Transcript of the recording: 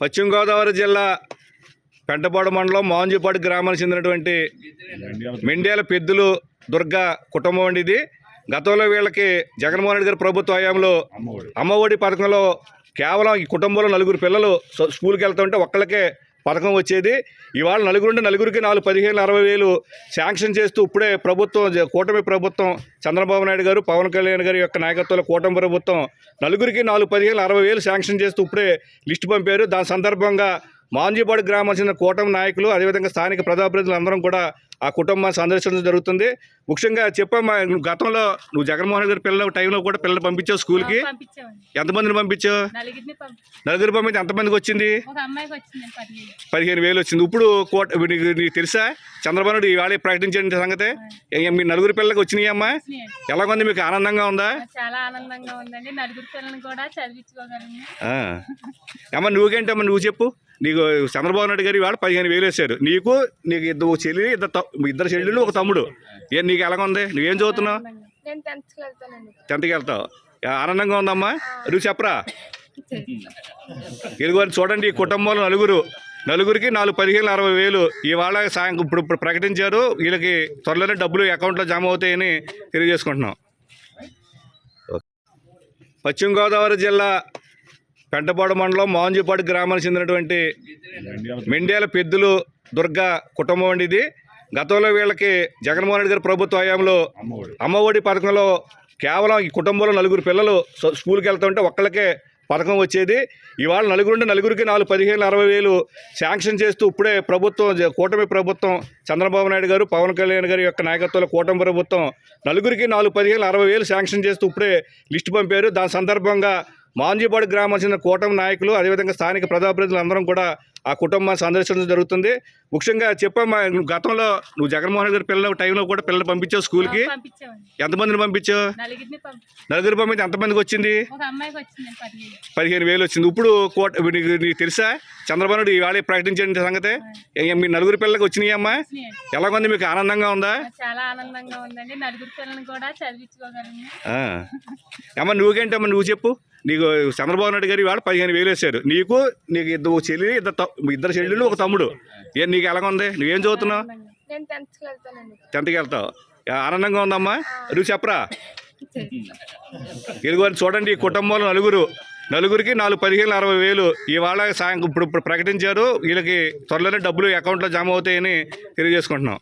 పశ్చిమ గోదావరి జిల్లా పెంటపాడు మండలం మాంజుపాడు గ్రామానికి చెందినటువంటి మెండ్యాల పెద్దులు దుర్గా కుటుంబం అండి ఇది. గతంలో వీళ్ళకి జగన్మోహన్ రెడ్డి గారి ప్రభుత్వ హయాంలో అమ్మఒడి. పథకంలో కేవలం ఈ కుటుంబంలో నలుగురు పిల్లలు స్కూల్కి వెళ్తుంటే ఒక్కళ్ళకే పథకం వచ్చేది. ఇవాళ నలుగురుంటే నలుగురికి నాలుగు పదిహేను అరవై వేలు శాంక్షన్ చేస్తూ ఇప్పుడే ప్రభుత్వం కూటమి ప్రభుత్వం చంద్రబాబు నాయుడు గారు పవన్ కళ్యాణ్ గారి యొక్క నాయకత్వంలో కూటమి ప్రభుత్వం నలుగురికి నాలుగు పదిహేను అరవై వేలు శాంక్షన్ చేస్తూ ఇప్పుడే లిస్టు పంపారు. దాని సందర్భంగా మాంజీపాడు గ్రామం చెందిన కూటమి నాయకులు అదేవిధంగా స్థానిక ప్రజాప్రతినిధులు అందరం కూడా ఆ కుటుంబాన్ని సందర్శించడం జరుగుతుంది. ముఖ్యంగా చెప్పమ్మా నువ్వు గతంలో నువ్వు జగన్మోహన్ రెడ్డి గారి పిల్లల టైంలో కూడా పిల్లలు పంపించావు స్కూల్కి. ఎంతమందిని పంపించావు? నలుగురు పంపించి ఎంతమందికి వచ్చింది? పదిహేను. వేలు వచ్చింది. ఇప్పుడు కోట నీకు తెలుసా? చంద్రబాబు నాయుడు ఇవాళ ప్రకటించిన సంగతి? మీ నలుగురు పిల్లలకి వచ్చినాయి అమ్మా? వచ్చినాయండి. ఎలాగుంది మీకు? ఆనందంగా ఉందా? చాలా ఆనందంగా ఉందండి. నలుగురు పిల్లల్ని కూడా చదివించుకోగలను. అమ్మ నువ్వేంటమ్మా? నువ్వు చెప్పు. నీకు చంద్రబాబు నాయుడు గారు ఇవాళ పదిహేను వేలు వేశారు. నీకు నీకు ఇద్దరు చెల్లి ఇద్దరు ఇద్దరు చెల్లెళ్ళు ఒక తమ్ముడు. ఏం నీకు ఎలాగుంది నువ్వేం చదువుతున్నావు? నేను టెన్త్కి వెళ్తావు. ఆనందంగా ఉందమ్మా. నువ్వు చెప్పరా? ఇదిగో చూడండి ఈ కుటుంబంలో నలుగురు. నలుగురికి నాలుగు పదిహేను అరవై వేలు. ఇవాళ సాయం ఇప్పుడు ఇప్పుడు ప్రకటించారు. వీళ్ళకి త్వరలోనే డబ్బులు అకౌంట్లో జమ అవుతాయని తెలియజేసుకుంటున్నాం. పశ్చిమ గోదావరి జిల్లా పెంటపాడు మండలం మాంజుపాడు గ్రామానికి చెందినటువంటి మెండ్యాల పెద్దులు దుర్గా కుటుంబం అండి ఇది. గతంలో వీళ్ళకి జగన్మోహన్ రెడ్డి గారి ప్రభుత్వ హయాంలో అమ్మఒడి పథకంలో కేవలం ఈ కుటుంబంలో నలుగురు పిల్లలు స్కూల్కి వెళ్తుంటే ఒక్కళ్ళకే పథకం వచ్చేది. ఇవాళ నలుగురుంటే నలుగురికి నాలుగు పదిహేను అరవై వేలు శాంక్షన్ చేస్తూ ఇప్పుడే ప్రభుత్వం కూటమి ప్రభుత్వం చంద్రబాబు నాయుడు గారు పవన్ కళ్యాణ్ గారి యొక్క నాయకత్వంలో కూటమి ప్రభుత్వం నలుగురికి నాలుగు పదిహేను అరవై వేలు శాంక్షన్ చేస్తూ ఇప్పుడే లిస్టు పంపారు. దాని సందర్భంగా మాంజీపాడు గ్రామానికి చెందిన కూటమి నాయకులు అదేవిధంగా స్థానిక ప్రజాప్రతినిధులు అందరం కూడా ఆ కుటుంబాన్ని సందర్శించడం జరుగుతుంది. ముఖ్యంగా చెప్పమ్మా నువ్వు గతంలో నువ్వు జగన్మోహన్ రెడ్డి గారి పిల్లల టైంలో కూడా పిల్లలు పంపించావు స్కూల్కి? ఎంతమందిని పంపించావు? నలుగురు పంపించి ఎంతమందికి వచ్చింది? పదిహేను. వేలు వచ్చింది. ఇప్పుడు కోట నీకు నీకు తెలుసా? చంద్రబాబు నాయుడు ఇవాళ ప్రకటించిన సంగతి? మీ నలుగురు పిల్లలకి వచ్చినాయి అమ్మా? వచ్చినాయండి. ఎలాగుంది? మీకు ఆనందంగా ఉందా? చాలా ఆనందంగా ఉందండి. నలుగురు పిల్లల్ని కూడా చదివించుకోగలను. ఆ. అమ్మ నువ్వేంటమ్మా నువ్వు చెప్పు. నీకు చంద్రబాబు నాయుడు గారు ఇవాళ పదిహేను వేలు వేశారు. నీకు నీకు ఇద్దరు చెల్లి ఇద్దరు ఇద్దరు చెల్లెళ్ళు ఒక తమ్ముడు. ఏం నీకు ఎలాగుంది నువ్వేం చదువుతున్నావు? నేను టెన్త్కి వెళ్తావు. ఆనందంగా ఉందమ్మా. నువ్వు చెప్పరా? ఇదిగో చూడండి ఈ కుటుంబంలో నలుగురు. నలుగురికి నాలుగు పదిహేను అరవై వేలు. ఇవాళ సాయం ఇప్పుడు ఇప్పుడు ప్రకటించారు. వీళ్ళకి త్వరలోనే డబ్బులు అకౌంట్లో జమ అవుతాయని తెలియజేసుకుంటున్నాం.